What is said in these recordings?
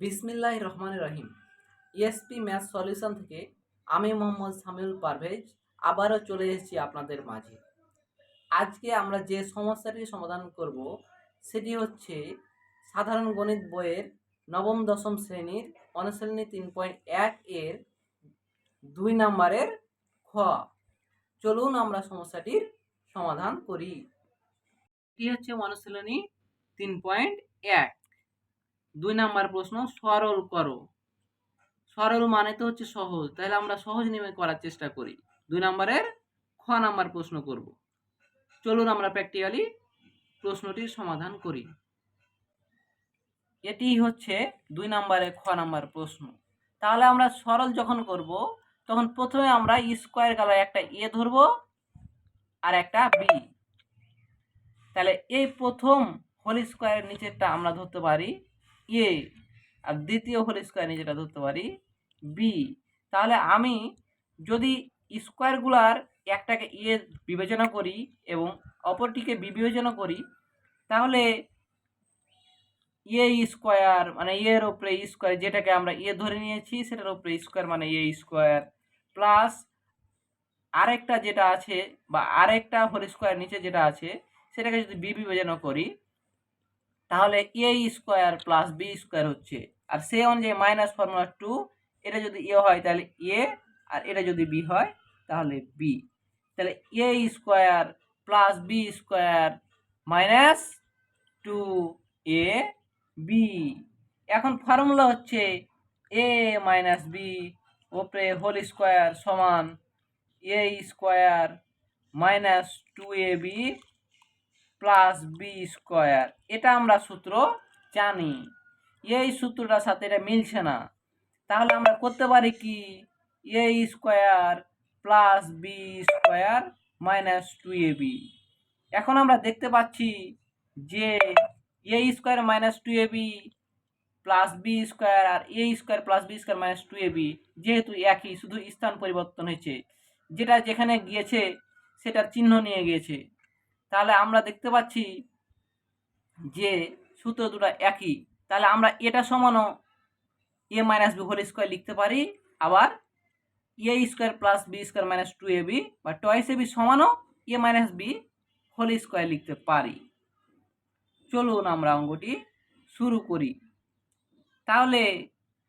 বিসমিল্লাহ রহমান রহিম। ইএসপি ম্যাথ সলিউশন থেকে আমি মোহাম্মদ সামিউল পারভেজ আবারও চলে এসেছি আপনাদের মাঝে। আজকে আমরা যে সমস্যাটি সমাধান করব, সেটি হচ্ছে সাধারণ গণিত বইয়ের নবম, দশম শ্রেণির অনুশ্রেণী তিন পয়েন্ট এক এর দুই নম্বরের খ। চলুন আমরা সমস্যাটির সমাধান করি। এটি হচ্ছে অনুশীলনী তিন পয়েন্ট এক। দুই নাম্বার প্রশ্ন, সরল করো। সরল মানে তো হচ্ছে সহজ, তাহলে আমরা সহজ নিয়মে করার চেষ্টা করি। দুই নাম্বারের খ নাম্বার প্রশ্ন করব। চলুন আমরা প্র্যাকটিক্যালি প্রশ্নটির সমাধান করি। এটি হচ্ছে দুই নাম্বারে খ নাম্বার প্রশ্ন। তাহলে আমরা সরল যখন করব, তখন প্রথমে আমরা স্কোয়ার কালার একটা এ ধরবো আর একটা বি তাহলে এই প্রথম হোল স্কোয়ারের নিচেরটা আমরা ধরতে পারি। এ আর দ্বিতীয় হোল স্কোয়ার নিচেটা ধরতে পারি বি তাহলে আমি যদি স্কোয়ারগুলার একটাকে এ বিবেচনা করি এবং অপরটিকে বি বিবেচনা করি, তাহলে এ স্কোয়ার মানে এর ওপরে স্কোয়ার যেটাকে আমরা এ ধরে নিয়েছি, সেটার ওপরে স্কোয়ার মানে এ স্কোয়ার প্লাস আরেকটা যেটা আছে বা আরেকটা হোল স্কোয়ার নিচে যেটা আছে, সেটাকে যদি বি বিবেচনা করি তাহলে A square plus B square হচ্ছে। আর সে অনুযায়ী মাইনাস ফর্মুলা টু এটা যদি এ হয় তাহলে এ আর এটা যদি বি হয় তাহলে বি তাহলে A square plus B square minus two A B এখন ফর্মুলা হচ্ছে এ মাইনাস বি ওপরে হোল স্কোয়ার সমান A square minus two A B plus B square এটা আমরা সূত্র জানি। এই সূত্রটার সাথে এটা মিলছে না। তাহলে আমরা করতে পারি কি? A square plus B square minus two A B এখন আমরা দেখতে পাচ্ছি যে A square minus two A B plus B square R A square plus B square minus two A B যেহেতু একই, শুধু স্থান পরিবর্তন হয়েছে। যেটা যেখানে গিয়েছে, সেটার চিহ্ন নিয়ে গিয়েছে। তাহলে আমরা দেখতে পাচ্ছি যে সূত্র দুটো একই। তাহলে আমরা এটা সমানও A minus B whole square লিখতে পারি, আবার A square plus B square minus two A B বা twice A B সমানও A minus B whole square লিখতে পারি। চলুন আমরা অঙ্কটি শুরু করি। তাহলে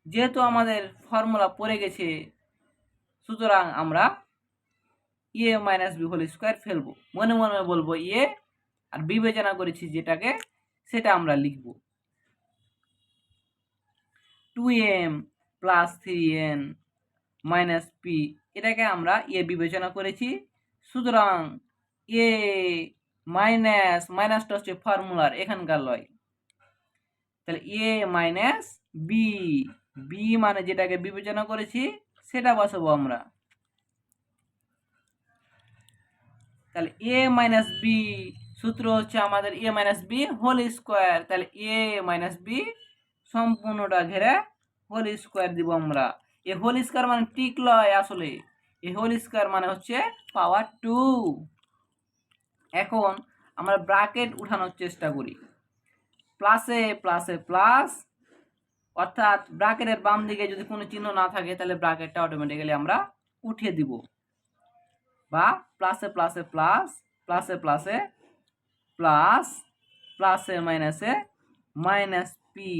যেহেতু আমাদের ফর্মুলা পড়ে গেছে, সুতরাং আমরা A minus B whole square ফেলব। মনে মনে বলব এ আর বিবেচনা করেছি যেটাকে, সেটা আমরা লিখব। Two M plus three N minus P এটাকে আমরা এ বিবেচনা করেছি। সুতরাং এ মাইনাস মাইনাসটা হচ্ছে ফর্মুলার এখানকার লয়। তাহলে এ মাইনাস বি বি মানে যেটাকে বিবেচনা করেছি, সেটা বসাবো আমরা। তাহলে এ মাইনাস বি সূত্র হচ্ছে আমাদের A minus B whole square তাহলে এ মাইনাস বি সম্পূর্ণটা ঘেরে হোল স্কোয়ার দিব আমরা। এ হোল স্কোয়ার মানে টিক লয় আসলে। এ হোল স্কোয়ার মানে হচ্ছে পাওয়ার টু এখন আমরা ব্রাকেট উঠানোর চেষ্টা করি। প্লাসে প্লাসে প্লাস অর্থাৎ ব্রাকেটের বাম দিকে যদি কোনো চিহ্ন না থাকে তাহলে ব্রাকেটটা অটোমেটিক্যালি আমরা উঠিয়ে দিব। বা প্লাসে প্লাসে প্লাস প্লাসে প্লাসে প্লাস প্লাসে মাইনাসে মাইনাস পি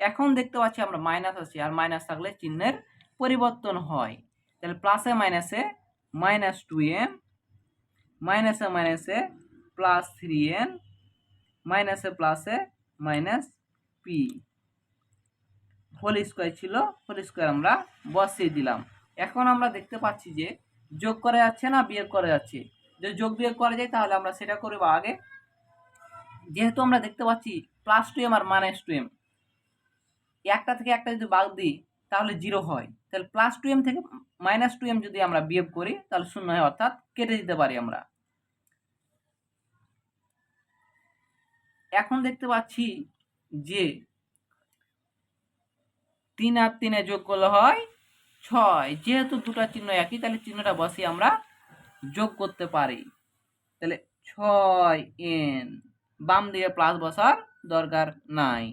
এখন দেখতে পাচ্ছি আমরা মাইনাস আছে, আর মাইনাস থাকলে চিহ্নের পরিবর্তন হয়। তাহলে প্লাসে মাইনাসে মাইনাস টু এন মাইনাসে মাইনাসে প্লাস থ্রি এন মাইনাসে প্লাসে মাইনাস পি হোল স্কোয়ার ছিল হোল স্কোয়ার আমরা বসিয়ে দিলাম। এখন আমরা দেখতে পাচ্ছি যে যোগ করা যাচ্ছে না, বিয়োগ করা যাচ্ছে। যদি যোগ বিয়োগ করা যায়, তাহলে আমরা সেটা করব আগে। যেহেতু আমরা দেখতে পাচ্ছি প্লাস টু এম আর মাইনাস টু এম একটা থেকে একটা যদি বাদ দিই, তাহলে জিরো হয়। তাহলে প্লাস টু এম থেকে মাইনাস টু এম যদি আমরা বিয়োগ করি, তাহলে শূন্য হয়, অর্থাৎ কেটে দিতে পারি আমরা। এখন দেখতে পাচ্ছি যে তিন আর তিনে যোগ করলে হয় ছয়। যেহেতু দুটো চিহ্ন একই, তাহলে চিহ্নটা বসিয়ে আমরা যোগ করতে পারি। তাহলে ছয় এন। বাম দিকে প্লাস বসার দরকার নাই।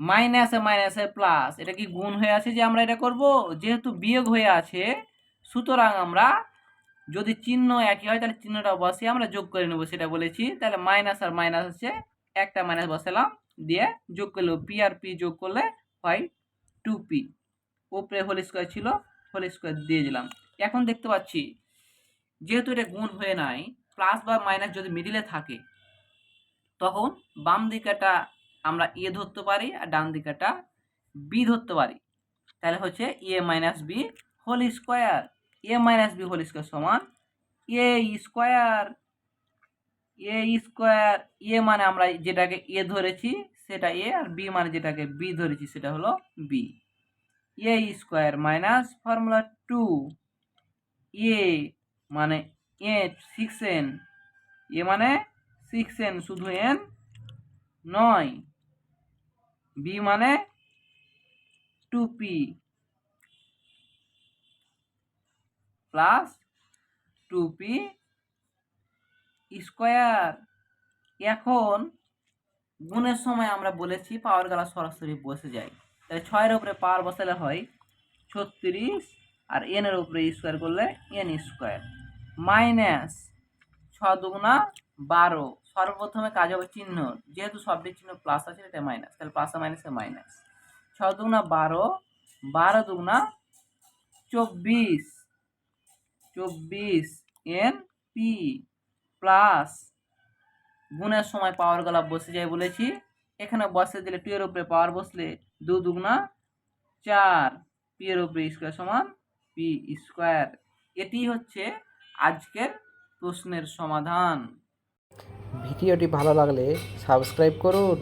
মাইনাসে মাইনাসে প্লাস এটা কি গুণ হয়ে আছে যে আমরা এটা করব? যেহেতু বিয়োগ হয়ে আছে, সুতরাং আমরা যদি চিহ্ন একই হয়, তাহলে চিহ্নটা বসিয়ে আমরা যোগ করে নেব সেটা বলেছি। তাহলে মাইনাস আর মাইনাস হচ্ছে একটা মাইনাস বসালাম, দিয়ে যোগ করলে পি আর পি যোগ করলে হয় টু পি উপরে হোল স্কোয়ার ছিল হোল স্কোয়ার দিয়ে দিলাম। এখন দেখতে পাচ্ছি, যেহেতু এটা গুণ হয়ে নাই প্লাস বা মাইনাস যদি মিডিলে থাকে, তখন বাম দিকেটা আমরা এ ধরতে পারি আর ডান দিকেটা বি ধরতে পারি। তাহলে হচ্ছে A minus B whole square A minus B whole square সমান এ স্কোয়ার এ স্কোয়ার এ মানে আমরা যেটাকে এ ধরেছি, সেটা এ আর বি মানে যেটাকে বি ধরেছি, সেটা হলো B A square minus formula two A মানে এ সিক্স এন এ মানে সিক্স এন শুধু এন নয়। বি মানে two P plus two P square এখন গুণের সময় আমরা বলেছি পাওয়ার গলা সরাসরি বসে যায়। তাহলে ছয়ের উপরে পাওয়ার বসালে হয় ছত্রিশ আর এনের উপরে স্কোয়ার করলে এন স্কোয়ার মাইনাস ছ দুগুণা বারো। সর্বপ্রথমে কাজ হবে চিহ্ন। যেহেতু শব্দের চিহ্ন প্লাস আছে এটা মাইনাস তাহলে প্লাস মাইনাসে মাইনাস ছ দুগুণা বারো বারো দুগুণা চব্বিশ। চব্বিশ এন পি প্লাস গুণের সময় পাওয়ার গলা বসে যায় বলেছি। এখানে বসে দিলে টু এর উপরে পাওয়ার বসলে দু দুগুণা চার পি এর উপরে স্কোয়ার সমান পি স্কোয়ার এটি হচ্ছে আজকের প্রশ্নের সমাধান। ভিডিওটি ভালো লাগলে সাবস্ক্রাইব করুন।